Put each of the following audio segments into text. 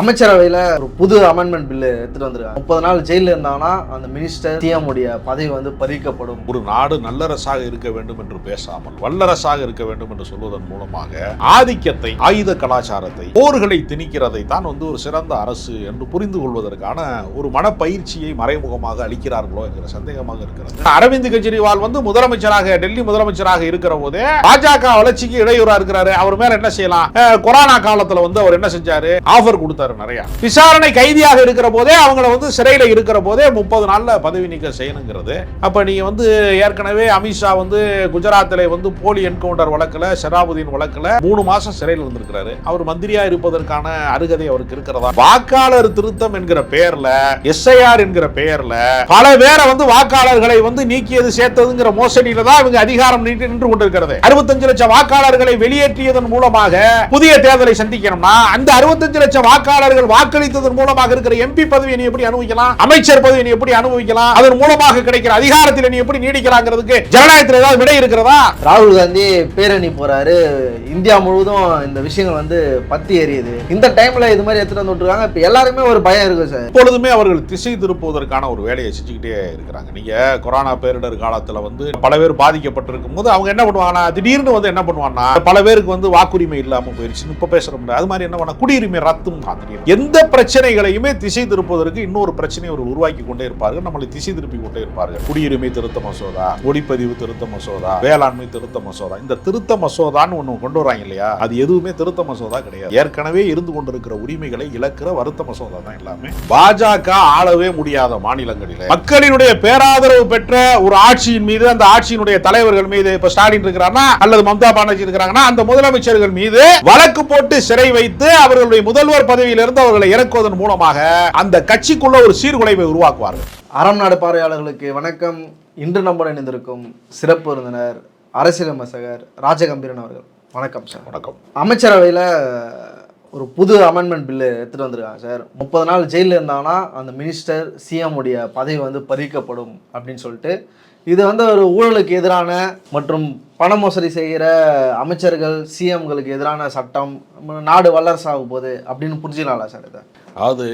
அமைச்சரவையில் ஒரு புது அமெண்ட்மெண்ட் பில்லு எடுத்துட்டு வந்திருக்காங்க. முப்பது நாள் ஜெயிலில் இருந்தாங்கன்னா அந்த மினிஸ்டர் சிஎம் உடைய பதவி வந்து பறிக்கப்படும். ஒரு நாடு நல்லரசாக இருக்க வேண்டும் என்று பேசாமல் வல்லரசாக இருக்க வேண்டும் என்று சொல்வதன் மூலமாக ஆதிக்கத்தை ஆயுத கலாச்சாரத்தை போர்களை திணிக்கிறதை தான் வந்து ஒரு சிறந்த அரசு என்று புரிந்து கொள்வதற்கான ஒரு மனப்பயிற்சியை மறைமுகமாக அளிக்கிறார்களோ என்கிற சந்தேகமாக இருக்கிறது. அரவிந்த் கெஜ்ரிவால் வந்து முதலமைச்சராக டெல்லி முதலமைச்சராக இருக்கிற போதே பாஜக வளர்ச்சிக்கு இடையூறா இருக்கிறாரு. அவர் மேல என்ன செய்யலாம்? கொரோனா காலத்துல வந்து அவர் என்ன செஞ்சாரு? ஆஃபர் கொடுத்தாரு. கொடுத்தாரு நிறையா. விசாரணை கைதியாக இருக்கிற போதே அவங்கள வந்து சிறையில் இருக்கிற போதே முப்பது நாளில் பதவி நீக்கம் செய்யணுங்கிறது. அப்போ நீங்கள் வந்து ஏற்கனவே அமித்ஷா வந்து குஜராத்தில் வந்து போலி என்கவுண்டர் வழக்கில் ஷராபுதீன் வழக்கில் மூணு மாதம் சிறையில் இருந்திருக்கிறாரு. அவர் மந்திரியாக இருப்பதற்கான அருகதை அவருக்கு இருக்கிறதா? வாக்காளர் திருத்தம் என்கிற பெயரில் எஸ்ஐஆர் என்கிற பெயரில் பல பேரை வந்து வாக்காளர்களை வந்து நீக்கியது சேர்த்ததுங்கிற மோசடியில தான் இவங்க அதிகாரம் நீட்டி நின்று கொண்டிருக்கிறது. அறுபத்தஞ்சு லட்சம் வாக்காளர்களை வெளியேற்றியதன் மூலமாக புதிய தேர்தலை சந்திக்கணும்னா அந்த அறுபத்தஞ்சு லட்சம் வாக்காளர் வாக்காளர்கள் வாக்களித்ததன் மூலமாக இருக்கிற எம்பி பதவியை நீ எப்படி அனுபவிக்கலாம்? அமைச்சர் பதவியை நீ எப்படி அனுபவிக்கலாம்? அதன் மூலமாக கிடைக்கிற அதிகாரத்தில் நீ எப்படி நீடிக்கலாங்கிறதுக்கு ஜனநாயகத்தில் ஏதாவது விடை இருக்கிறதா? ராகுல் காந்தி பேரணி போறாரு. இந்தியா முழுவதும் இந்த விஷயங்கள் வந்து பத்தி எரியுது. இந்த டைம்ல இது மாதிரி எடுத்துட்டு வந்து விட்டுருக்காங்க? இப்ப எல்லாருக்குமே ஒரு பயம் இருக்கு சார். எப்பொழுதுமே அவர்கள் திசை திருப்புவதற்கான ஒரு வேலையை செஞ்சுக்கிட்டே இருக்கிறாங்க. நீங்க கொரோனா பேரிடர் காலத்துல வந்து பல பேர் பாதிக்கப்பட்டிருக்கும் போது அவங்க என்ன பண்ணுவாங்கன்னா திடீர்னு வந்து என்ன பண்ணுவாங்கன்னா பல பேருக்கு வந்து வாக்குரிமை இல்லாம போயிருச்சு இப்ப பேசுற முடியாது அது மாதிரி என்ன பண்ண குடியுரிமை ரத்தும் திடீர்னு. எந்த பிரச்சனைகளையுமே திசை திருப்பதற்கு இன்னொரு பிரச்சனையை அவர் உருவாக்கி கொண்டே இருப்பார்கள். நம்மளை திசை திருப்பி கொண்டே இருப்பார்கள். குடியுரிமை திருத்த மசோதா ஒளிப்பதிவு திருத்த மசோதா வேளாண்மை திருத்த மசோதா. இந்த திருத்த மசோதான்னு ஒன்று கொண்டு வராங்க இல்லையா? அது எதுவுமே திருத்த மசோதா கிடையாது. ஏற்கனவே இருந்து கொண்டிருக்கிற உரிமைகளை இழக்கிற வருத்த மசோதா தான் எல்லாமே. பாஜக ஆளவே முடியாத மாநிலங்களில். மக்களினுடைய பேராதரவு பெற்ற ஒரு ஆட்சியின் மீது அந்த ஆட்சியினுடைய தலைவர்கள் மீது இப்ப ஸ்டாலின் இருக்கிறாரா அல்லது மம்தா பானர்ஜி இருக்கிறாங்கன்னா அந்த முதலமைச்சர்கள் மீது வழக்கு போட்டு சிறை வைத்து அவர்களுடைய முதல்வர் பதவி பதவியிலிருந்து அவர்களை இறக்குவதன் மூலமாக அந்த கட்சிக்குள்ள ஒரு சீர்குலைவை உருவாக்குவார்கள். அறம் நாடு பார்வையாளர்களுக்கு வணக்கம். இன்று நம்முடன் இணைந்திருக்கும் சிறப்பு விருந்தினர் அரசியல் விமர்சகர் ராஜகம்பீரன் அவர்கள். வணக்கம் சார். வணக்கம். அமைச்சரவையில் ஒரு புது அமெண்ட்மெண்ட் பில்லு எடுத்துகிட்டு வந்திருக்காங்க சார். முப்பது நாள் ஜெயிலில் இருந்தாங்கன்னா அந்த மினிஸ்டர் சிஎம் உடைய பதவி வந்து பறிக்கப்படும் அப்படின்னு சொல்லிட்டு இது வந்து ஒரு ஊழலுக்கு எதிரான மற்றும் பண மோசடி செய்கிற அமைச்சர்கள் சிஎம்களுக்கு எதிரான சட்டம் நாடு வல்லரசாக போகுது அப்படின்னு புரிஞ்சுக்கலாம்ல சார் இதை? அதாவது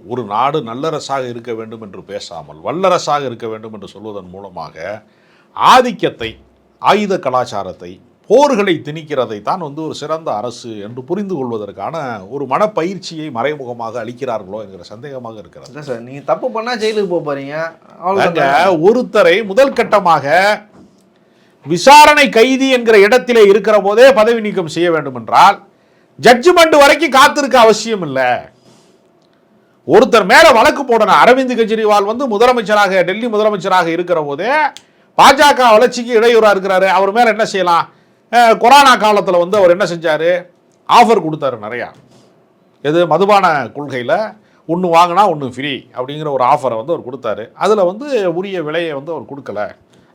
ஒரு நாடு நல்லரசாக இருக்க வேண்டும் என்று பேசாமல் வல்லரசாக இருக்க வேண்டும் என்று சொல்வதன் மூலமாக ஆதிக்கத்தை ஆயுத கலாச்சாரத்தை போர்களை திணிக்கிறதை தான் வந்து ஒரு சிறந்த அரசு என்று புரிந்து கொள்வதற்கான ஒரு மனப்பயிற்சியை மறைமுகமாக அளிக்கிறார்களோ என்கிற சந்தேகமாக இருக்கிறது. சார் நீங்கள் தப்பு பண்ணால் ஜெயிலுக்கு போக போகிறீங்க ஒருத்தரை முதல் கட்டமாக விசாரணை கைதி என்கிற இடத்திலே இருக்கிற போதே பதவி நீக்கம் செய்ய வேண்டும் என்றால் ஜட்ஜ்மெண்ட் வரைக்கும் காத்திருக்க அவசியம் இல்லை. ஒருத்தர் மேல வழக்கு போடணும் அரவிந்த் கெஜ்ரிவால் வந்து முதலமைச்சராக டெல்லி முதலமைச்சராக இருக்கிற போதே பாஜக வளர்ச்சிக்கு இடையூறா இருக்கிறாரு. அவர் மேல என்ன செய்யலாம்? கொரோனா காலத்தில் வந்து அவர் என்ன செஞ்சார்? ஆஃபர் கொடுத்தாரு நிறையா. எது? மதுபான கொள்கையில் ஒன்று வாங்கினா ஒன்று ஃப்ரீ அப்படிங்கிற ஒரு ஆஃபரை வந்து அவர் கொடுத்தாரு. அதில் வந்து உரிய விலையை வந்து அவர் கொடுக்கல.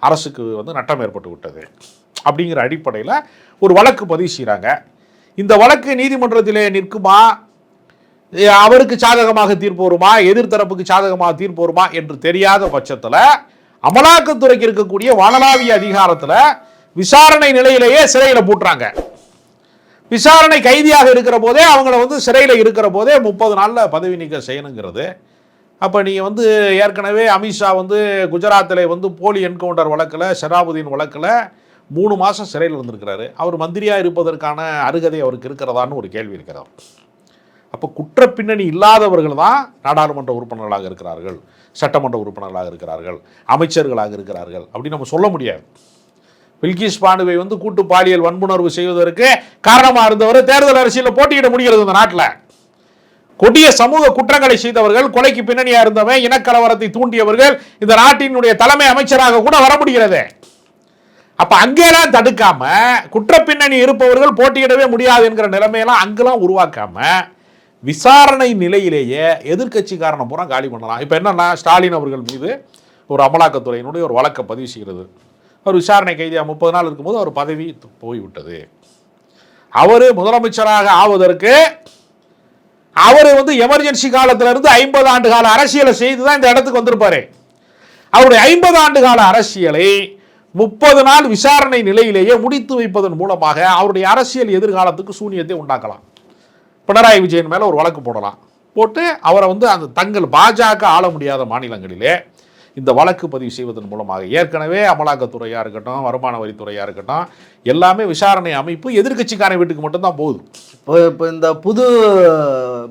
அரசுக்கு வந்து நட்டம் ஏற்பட்டு விட்டது. அப்படிங்கிற அடிப்படையில் ஒரு வழக்கு பதிவு செய்கிறாங்க இந்த வழக்கு நீதிமன்றத்திலே நிற்குமா? அவருக்கு சாதகமாக தீர்ப்பு வருமா? எதிர்த்தரப்புக்கு சாதகமாக தீர்ப்பு வருமா? என்று தெரியாத பட்சத்தில் அமலாக்கத்துறைக்கு இருக்கக்கூடிய வானலாவிய அதிகாரத்தில் விசாரணை நிலையிலேயே சிறையில் பூட்டுறாங்க. விசாரணை கைதியாக இருக்கிற போதே அவங்கள வந்து சிறையில் இருக்கிற போதே முப்பது நாளில் பதவி நீக்கம் செய்யணுங்கிறது. அப்போ நீங்கள் வந்து ஏற்கனவே அமித்ஷா வந்து குஜராத்தில் வந்து போலி என்கவுண்டர் வழக்கில் ஷராபுதீன் வழக்கில் மூணு மாதம் சிறையில் இருந்திருக்கிறாரு. அவர் மந்திரியாக இருப்பதற்கான அருகதை அவருக்கு இருக்கிறதான்னு ஒரு கேள்வி இருக்கிறார். அப்போ குற்ற பின்னணி இல்லாதவர்கள் தான் நாடாளுமன்ற உறுப்பினர்களாக இருக்கிறார்கள் சட்டமன்ற உறுப்பினர்களாக இருக்கிறார்கள் அமைச்சர்களாக இருக்கிறார்கள் அப்படின்னு நம்ம சொல்ல முடியாது. பில்கிஸ் பாண்டுவை வந்து கூட்டு பாலியல் வன்புணர்வு செய்வதற்கு காரணமாக இருந்தவர் தேர்தல் அரசியலில் போட்டியிட முடிகிறது இந்த நாட்டில். கொடிய சமூக குற்றங்களை செய்தவர்கள் கொலைக்கு பின்னணியா இருந்தவன் இனக்கலவரத்தை தூண்டியவர்கள் இந்த நாட்டினுடைய தலைமை அமைச்சராக கூட வர முடிகிறது. அப்ப அங்கெல்லாம் தடுக்காம குற்ற பின்னணி இருப்பவர்கள் போட்டியிடவே முடியாது என்கிற நிலைமையெல்லாம் அங்கெல்லாம் உருவாக்காம விசாரணை நிலையிலேயே எதிர்க்கட்சிக்காரனை பூரா காலி பண்ணலாம். இப்போ என்னன்னா ஸ்டாலின் அவர்கள் மீது ஒரு அமலாக்கத்துறையினுடைய ஒரு வழக்கை பதிவு செய்கிறது. அவர் விசாரணை கைதியாக முப்பது நாள் இருக்கும்போது அவர் பதவி போய்விட்டது. அவர் முதலமைச்சராக ஆவதற்கு அவர் வந்து எமர்ஜென்சி காலத்திலிருந்து ஐம்பது ஆண்டு கால அரசியலை செய்து தான் இந்த இடத்துக்கு வந்திருப்பாரு. அவருடைய ஐம்பது ஆண்டு கால அரசியலை முப்பது நாள் விசாரணை நிலையிலேயே முடித்து வைப்பதன் மூலமாக அவருடைய அரசியல் எதிர்காலத்துக்கு சூனியத்தை உண்டாக்கலாம். பினராயி விஜயன் மேலே ஒரு வழக்கு போடலாம். போட்டு அவரை வந்து அந்த தங்கள் பாஜக ஆள முடியாத மாநிலங்களிலே இந்த வழக்கு பதிவு செய்வதன் மூலமாக. ஏற்கனவே அமலாக்கத்துறையாக இருக்கட்டும் வருமான வரித்துறையாக இருக்கட்டும் எல்லாமே விசாரணை அமைப்பு எதிர்க்கட்சிக்காரன் வீட்டுக்கு மட்டும்தான் போகுது. இப்போ இப்போ இந்த புது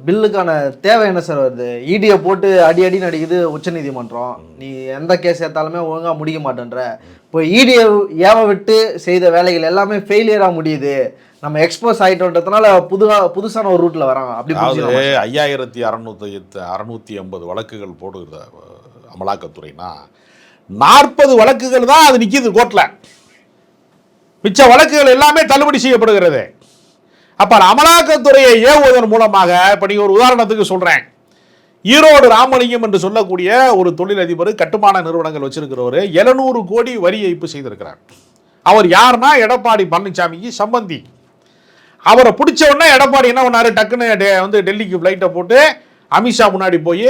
பில்லுக்கான தேவை என்ன சார் வருது? இடியை போட்டு அடி அடி நடிக்குது உச்சநீதிமன்றம். நீ எந்த கேஸ் ஏற்றாலுமே ஒழுங்காக முடிக்க மாட்டேன்ற. இப்போ இடியை ஏவ விட்டு செய்த வேலைகள் எல்லாமே ஃபெயிலியராக முடியுது. நம்ம எக்ஸ்போஸ் ஆகிட்டோன்றதுனால புது புதுசான ஒரு ரூட்டில் வராங்க. அப்படி? ஐயாயிரத்தி அறநூற்றி அறநூற்றி ஐம்பது வழக்குகள் போடுகிற அமலாக்கத்துறைனா நாற்பது வழக்குகள் தான் அது நிற்கிது கோர்ட்டில் மிச்ச வழக்குகள் எல்லாமே தள்ளுபடி செய்யப்படுகிறது. அப்போ அமலாக்கத்துறையை ஏவுவதன் மூலமாக இப்போ நீங்கள் ஒரு உதாரணத்துக்கு சொல்கிறேன் ஈரோடு ராமலிங்கம் என்று சொல்லக்கூடிய ஒரு தொழிலதிபர் கட்டுமான நிறுவனங்கள் வச்சிருக்கிறவர் எழுநூறு கோடி வரி ஏய்ப்பு செய்திருக்கிறார். அவர் யாருன்னா எடப்பாடி பழனிசாமிக்கு சம்பந்தி. அவரை பிடிச்ச உடனே எடப்பாடி என்ன பண்ணார்? டக்குன்னு வந்து டெல்லிக்கு ஃப்ளைட்டை போட்டு அமித்ஷா முன்னாடி போய்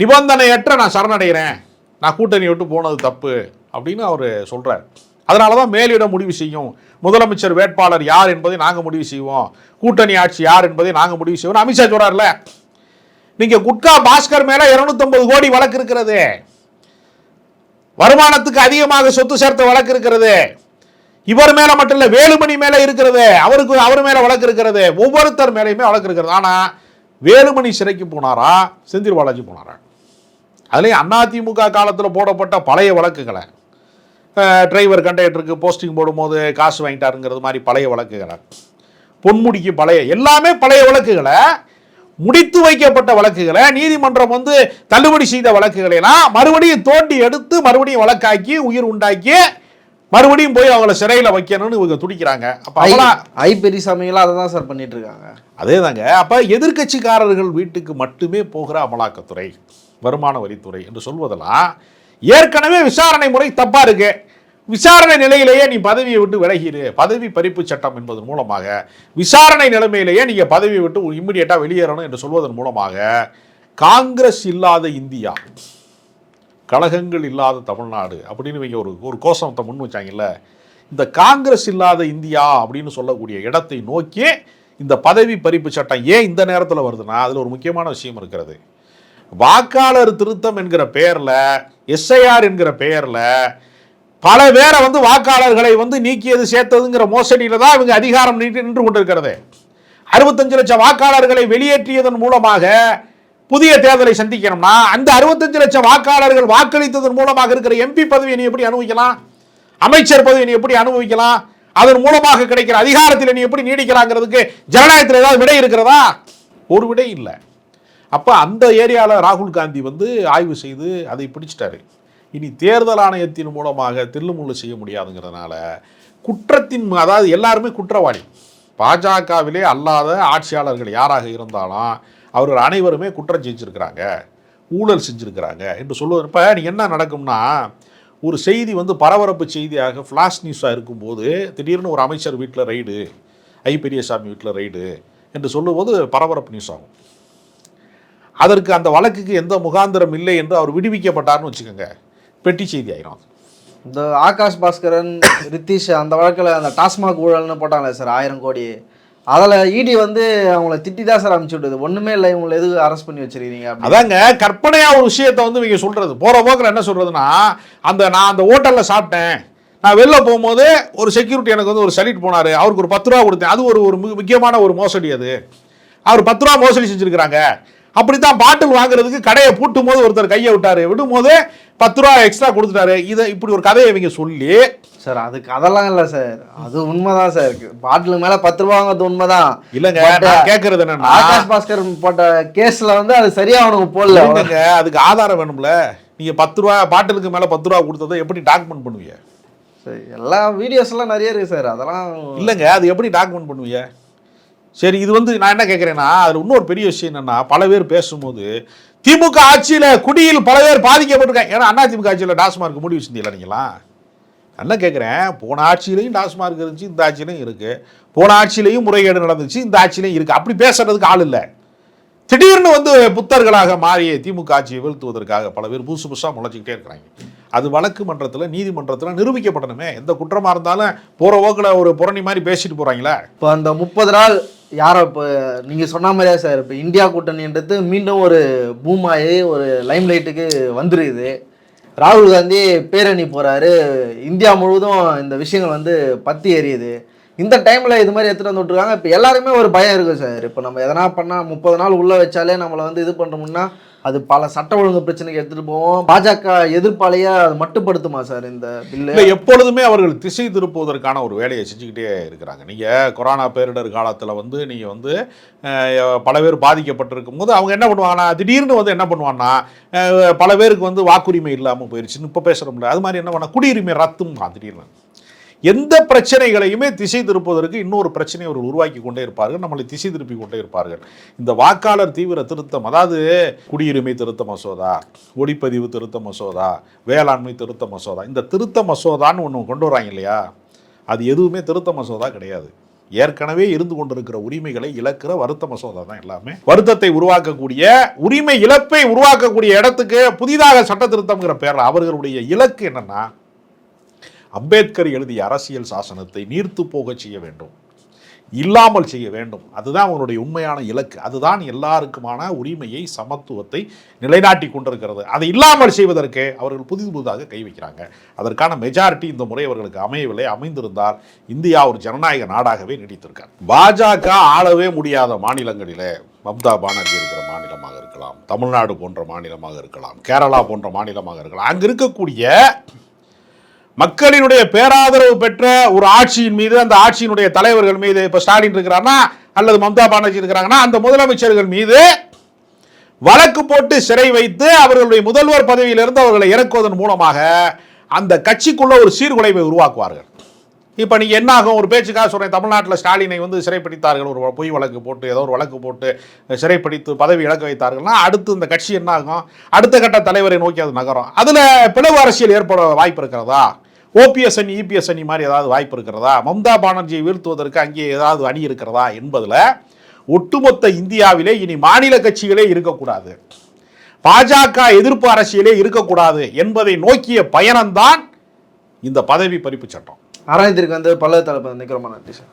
நிபந்தனையற்ற நான் சரணடைகிறேன். நான் கூட்டணி விட்டு போனது தப்பு அப்படின்னு அவர் சொல்கிறார் அதனால தான் மேலிட முடிவு செய்யும். முதலமைச்சர் வேட்பாளர் யார் என்பதை நாங்கள் முடிவு செய்வோம். கூட்டணி ஆட்சி யார் என்பதை நாங்கள் முடிவு செய்வோம். அமித்ஷா சொல்கிறார்ல நீங்கள் குட்கா பாஸ்கர் மேலே இரநூத்தம்பது கோடி வழக்கு இருக்கிறது. வருமானத்துக்கு அதிகமாக சொத்து சேர்த்த வழக்கு இருக்கிறது. இவர் மேலே மட்டும் இல்லை வேலுமணி மேலே இருக்கிறது. அவருக்கு அவர் மேலே வழக்கு இருக்கிறது. ஒவ்வொருத்தர் மேலேயுமே வழக்கு இருக்கிறது. ஆனால் வேலுமணி சிறைக்கு போனாரா செந்தில் பாலாஜி போனாரா? அதுலேயும் அதிமுக காலத்தில் போடப்பட்ட பழைய வழக்குகளை டிரைவர் கண்டக்டருக்கு போஸ்டிங் போடும்போது காசு வாங்கிட்டாருங்கிறது மாதிரி பழைய வழக்குகளை பொன்முடிக்கு பழைய எல்லாமே பழைய வழக்குகளை முடித்து வைக்கப்பட்ட வழக்குகளை நீதிமன்றம் வந்து தள்ளுபடி செய்த வழக்குகளை எல்லாம் மறுபடியும் தோண்டி எடுத்து மறுபடியும் வழக்காக்கி உயிர் உண்டாக்கி மறுபடியும் போய் அவங்கள சிறையில் வைக்கணும்னு இவங்க துடிக்கிறாங்க. அப்போ ஐ அவங்களா ஐ பெரியசாமிகளாம் அதை தான் சார் பண்ணிட்டு இருக்காங்க. அதேதாங்க. அப்போ எதிர்க்கட்சிக்காரர்கள் வீட்டுக்கு மட்டுமே போகிற அமலாக்கத்துறை. வருமான வரித்துறை என்று சொல்வதெல்லாம் ஏற்கனவே விசாரணை முறை தப்பாக இருக்கு. விசாரணை நிலையிலேயே நீ பதவியை விட்டு விலகிடு பதவி பறிப்பு சட்டம் என்பதன் மூலமாக விசாரணை நிலைமையிலேயே நீங்கள் பதவியை விட்டு இம்மிடியட்டா வெளியேறணும் என்று சொல்வதன் மூலமாக காங்கிரஸ் இல்லாத இந்தியா கழகங்கள் இல்லாத தமிழ்நாடு அப்படின்னு இவங்க ஒரு ஒரு கோஷத்தை முன் வச்சாங்கல்ல. இந்த காங்கிரஸ் இல்லாத இந்தியா அப்படின்னு சொல்லக்கூடிய இடத்தை நோக்கி இந்த பதவி பறிப்பு சட்டம் ஏன் இந்த நேரத்தில் வருதுன்னா அதில் ஒரு முக்கியமான விஷயம் இருக்கிறது. வாக்காளர் திருத்தம் என்கிற பெயரில் எஸ்ஐஆர் என்கிற பெயரில் பல பேரை வந்து வாக்காளர்களை வந்து நீக்கியது சேர்த்ததுங்கிற மோசடியில் தான் இவங்க அதிகாரம் நீட்டி நின்று கொண்டிருக்கிறது. அறுபத்தஞ்சு லட்சம் வாக்காளர்களை வெளியேற்றியதன் மூலமாக புதிய தேர்தலை சந்திக்கணும்னா அந்த அறுபத்தஞ்சு லட்சம் வாக்காளர்கள் வாக்களித்ததன் மூலமாக இருக்கிற எம்பி பதவியை நீ எப்படி அனுபவிக்கலாம்? அமைச்சர் பதவியை நீ எப்படி அனுபவிக்கலாம்? அதன் மூலமாக கிடைக்கிற அதிகாரத்தில் நீ எப்படி நீடிக்கலாங்கிறதுக்கு ஜனநாயகத்தில் ஏதாவது விடை இருக்கிறதா? ஒரு விடை இல்லை. அப்போ அந்த ஏரியாவில் ராகுல் காந்தி வந்து ஆய்வு செய்து அதை பிடிச்சிட்டாரு. இனி தேர்தல் ஆணையத்தின் மூலமாக தில்லுமுள்ளு செய்ய முடியாதுங்கிறதுனால குற்றத்தின் அதாவது எல்லாருமே குற்றவாளி. பாஜகவிலே அல்லாத ஆட்சியாளர்கள் யாராக இருந்தாலும் அவர்கள் அனைவருமே குற்றம் செஞ்சுருக்கிறாங்க ஊழல் செஞ்சுருக்கிறாங்க என்று சொல்லுவது. இப்போ நீங்கள் என்ன நடக்கும்னா ஒரு செய்தி வந்து பரபரப்பு செய்தியாக ஃப்ளாஷ் நியூஸாக இருக்கும்போது திடீர்னு ஒரு அமைச்சர் வீட்டில் ரைடு ஐ பெரியசாமி வீட்டில் ரைடு என்று சொல்லும்போது பரபரப்பு நியூஸ் ஆகும். அதற்கு அந்த வழக்குக்கு எந்த முகாந்திரம் இல்லை என்று அவர் விடுவிக்கப்பட்டார்னு வச்சுக்கோங்க. பெட்டி செய்தி ஆயிரும். இந்த ஆகாஷ் பாஸ்கரன் ரித்தீஷ் அந்த வழக்கில் அந்த டாஸ்மாக் ஊழல்னு போட்டாங்களே சார் ஆயிரம் கோடி. அதில் இடி வந்து அவங்கள திட்டி தான் சார் அனுப்பிச்சு விட்டது. ஒன்றுமே இல்லை இவங்களை எதுக்கு அரெஸ்ட் பண்ணி வச்சிருக்கீங்க அதாங்க கற்பனையா ஒரு விஷயத்தை வந்து இவங்க சொல்றது. போற போக்கில் என்ன சொல்றதுன்னா அந்த நான் அந்த ஹோட்டல்ல சாப்பிட்டேன். நான் வெளில போகும்போது ஒரு செக்யூரிட்டி எனக்கு வந்து ஒரு சலிட் போனாரு. அவருக்கு ஒரு பத்து ரூபா கொடுத்தேன். அது ஒரு ஒரு மிக முக்கியமான ஒரு மோசடி அது. அவர் பத்து ரூபா மோசடி செஞ்சிருக்கிறாங்க. அப்படித்தான் பாட்டில் வாங்குறதுக்கு கடையை பூட்டும் போது ஒருத்தர் கையை விட்டாரு. விடும்போது பத்து ரூபா எக்ஸ்ட்ரா கொடுத்துட்டாரு. இதை இப்படி ஒரு கதையை இவங்க சொல்லி சார் அதுக்கு அதெல்லாம் இல்லை சார். அது உண்மைதான் சார். பாட்டிலுக்கு மேலே பத்து ரூபாங்கிறது உண்மைதான். இல்லைங்க நான் கேட்கறது என்னன்னா ஆகாஷ் பாஸ்கர் போட்ட கேஸ்ல வந்து அது சரியா அவனுக்கு போடல. இல்லைங்க அதுக்கு ஆதாரம் வேணும்ல. நீங்க பத்து ரூபா பாட்டிலுக்கு மேல பத்து ரூபா கொடுத்ததை எப்படி டாக்குமெண்ட் பண்ணுவீங்க? சரி எல்லா வீடியோஸ் எல்லாம் நிறைய இருக்கு சார். அதெல்லாம் இல்லைங்க அது எப்படி டாக்குமெண்ட் பண்ணுவீங்க? சரி இது வந்து நான் என்ன கேட்குறேன்னா அதில் இன்னொரு பெரிய விஷயம் என்னென்னா பல பேர் பேசும்போது திமுக ஆட்சியில் குடியில் பல பேர் பாதிக்கப்பட்டிருக்காங்க. ஏன்னா அண்ணா திமுக ஆட்சியில் டாஸ்மார்க் மூடி வச்சுருந்தீங்களா நீங்களா? நான் என்ன கேட்குறேன் போன ஆட்சியிலையும் டாஸ்மார்க் இருந்துச்சு இந்த ஆட்சியிலையும் இருக்குது போன ஆட்சியிலையும் முறைகேடு நடந்துச்சு இந்த ஆட்சியிலையும் இருக்குது அப்படி பேசுறதுக்கு ஆள் இல்லை. திடீர்னு வந்து புத்தர்களாக மாறிய திமுக ஆட்சியை வீழ்த்துவதற்காக பல பேர் புதுசு புதுசாக முளைச்சிக்கிட்டே இருக்கிறாங்க. அது வழக்கு மன்றத்தில் நீதிமன்றத்தில் நிரூபிக்கப்படணுமே. எந்த குற்றமாக இருந்தாலும் போகிற போக்கில் ஒரு புரணி மாதிரி பேசிட்டு போகிறாங்களே இப்போ அந்த முப்பது நாள் யாரை இப்போ நீங்கள் சொன்ன மாதிரியா சார் இப்போ இந்தியா கூட்டணின்றது மீண்டும் ஒரு பூமாயி ஒரு லைம் லைட்டுக்கு வந்துருக்குது. ராகுல் காந்தி பேரணி போகிறாரு இந்தியா முழுவதும் இந்த விஷயங்கள் வந்து பற்றி எரியுது. இந்த டைமில் இது மாதிரி எடுத்துகிட்டு வந்து விட்ருக்காங்க இப்போ எல்லாருமே ஒரு பயம் இருக்குது சார். இப்போ நம்ம எதனா பண்ணால் முப்பது நாள் உள்ளே வச்சாலே நம்மளை வந்து இது பண்ணுறோம்னா அது பல சட்ட ஒழுங்கு பிரச்சனைக்கு எடுத்துகிட்டு போவோம். பாஜக எதிர்ப்பாலேயே அது மட்டுப்படுத்துமா சார் இந்த பில்லு இல்லை எப்பொழுதுமே அவர்கள் திசை திருப்புவதற்கான ஒரு வேலையை செஞ்சுக்கிட்டே இருக்கிறாங்க. நீங்கள் கொரோனா பேரிடர் காலத்தில் வந்து நீங்கள் வந்து பல பேர் பாதிக்கப்பட்டிருக்கும் போது அவங்க என்ன பண்ணுவாங்கன்னா திடீர்னு வந்து என்ன பண்ணுவாங்கன்னா பல பேருக்கு வந்து வாக்குரிமை இல்லாமல் போயிடுச்சுன்னு இப்போ பேசுகிறோம்ல அது மாதிரி என்ன பண்ணா? குடியுரிமை ரத்தும் திடீர்னு. எந்த பிரச்சனைகளையுமே திசை திருப்பதற்கு இன்னொரு பிரச்சனையை அவர்கள் உருவாக்கி கொண்டே இருப்பார்கள். நம்மளை திசை திருப்பி கொண்டே இருப்பார்கள். இந்த வாக்காளர் தீவிர திருத்தம் அதாவது குடியுரிமை திருத்த மசோதா ஒளிப்பதிவு திருத்த மசோதா வேளாண்மை திருத்த மசோதா இந்த திருத்த மசோதான்னு ஒன்று கொண்டு வராங்க இல்லையா? அது எதுவுமே திருத்த மசோதா கிடையாது. ஏற்கனவே இருந்து கொண்டிருக்கிற உரிமைகளை இழக்கிற வருத்த மசோதா தான் எல்லாமே. வருத்தத்தை உருவாக்கக்கூடிய உரிமை இழப்பை உருவாக்கக்கூடிய இடத்துக்கு புதிதாக சட்ட திருத்தம்ங்கிற பேரில் அவர்களுடைய இலக்கு என்னன்னா அம்பேத்கர் எழுதிய அரசியல் சாசனத்தை நீர்த்து போகச் செய்ய வேண்டும். இல்லாமல் செய்ய வேண்டும். அதுதான் அவங்களுடைய உண்மையான இலக்கு. அதுதான் எல்லாருக்குமான உரிமையை சமத்துவத்தை நிலைநாட்டி கொண்டிருக்கிறது. அதை இல்லாமல் செய்வதற்கு அவர்கள் புதிது புதிதாக கை வைக்கிறாங்க. அதற்கான மெஜாரிட்டி இந்த முறை அவர்களுக்கு அமையவில்லை. அமைந்திருந்தால் இந்தியா ஒரு ஜனநாயக நாடாகவே நீடித்திருக்கார். பாஜக ஆளவே முடியாத மாநிலங்களிலே மம்தா பானர்ஜி இருக்கிற மாநிலமாக இருக்கலாம். தமிழ்நாடு போன்ற மாநிலமாக இருக்கலாம். கேரளா போன்ற மாநிலமாக இருக்கலாம். அங்கு இருக்கக்கூடிய மக்களினுடைய பேராதரவு பெற்ற ஒரு ஆட்சியின் மீது அந்த ஆட்சியினுடைய தலைவர்கள் மீது இப்போ ஸ்டாலின் இருக்கிறார்னா அல்லது மம்தா பானர்ஜி இருக்கிறாங்கன்னா அந்த முதலமைச்சர்கள் மீது வழக்கு போட்டு சிறை வைத்து அவர்களுடைய முதல்வர் பதவியிலிருந்து அவர்களை இறக்குவதன் மூலமாக அந்த கட்சிக்குள்ள ஒரு சீர்குலைவை உருவாக்குவார்கள். இப்போ நீங்கள் என்ன ஆகும்? ஒரு பேச்சுக்காக சொன்னேன் தமிழ்நாட்டில் ஸ்டாலினை வந்து சிறைப்பிடித்தார்கள். ஒரு பொய் வழக்கு போட்டு ஏதோ ஒரு வழக்கு போட்டு சிறைப்பிடித்து பதவி இழக்க வைத்தார்கள்னா அடுத்து இந்த கட்சி என்ன ஆகும்? அடுத்த கட்ட தலைவரை நோக்கி அது நகரும். அதில் பிளவு அரசியல் ஏற்பட வாய்ப்பு இருக்கிறதா? ஓபிஎஸ் அணி இபிஎஸ் அணி மாதிரி ஏதாவது வாய்ப்பு இருக்கிறதா? மம்தா பானர்ஜியை வீழ்த்துவதற்கு அங்கே ஏதாவது அணி இருக்கிறதா என்பதில் ஒட்டுமொத்த இந்தியாவிலே இனி மாநில கட்சிகளே இருக்கக்கூடாது. பாஜக எதிர்ப்பு அரசியலே இருக்கக்கூடாது என்பதை நோக்கிய பயணம்தான் இந்த பதவி பறிப்பு சட்டம். ஆராய்ச்சிக்கு வந்து பல்லவ தளபதி நிற்கிறோமா நன்றி சார்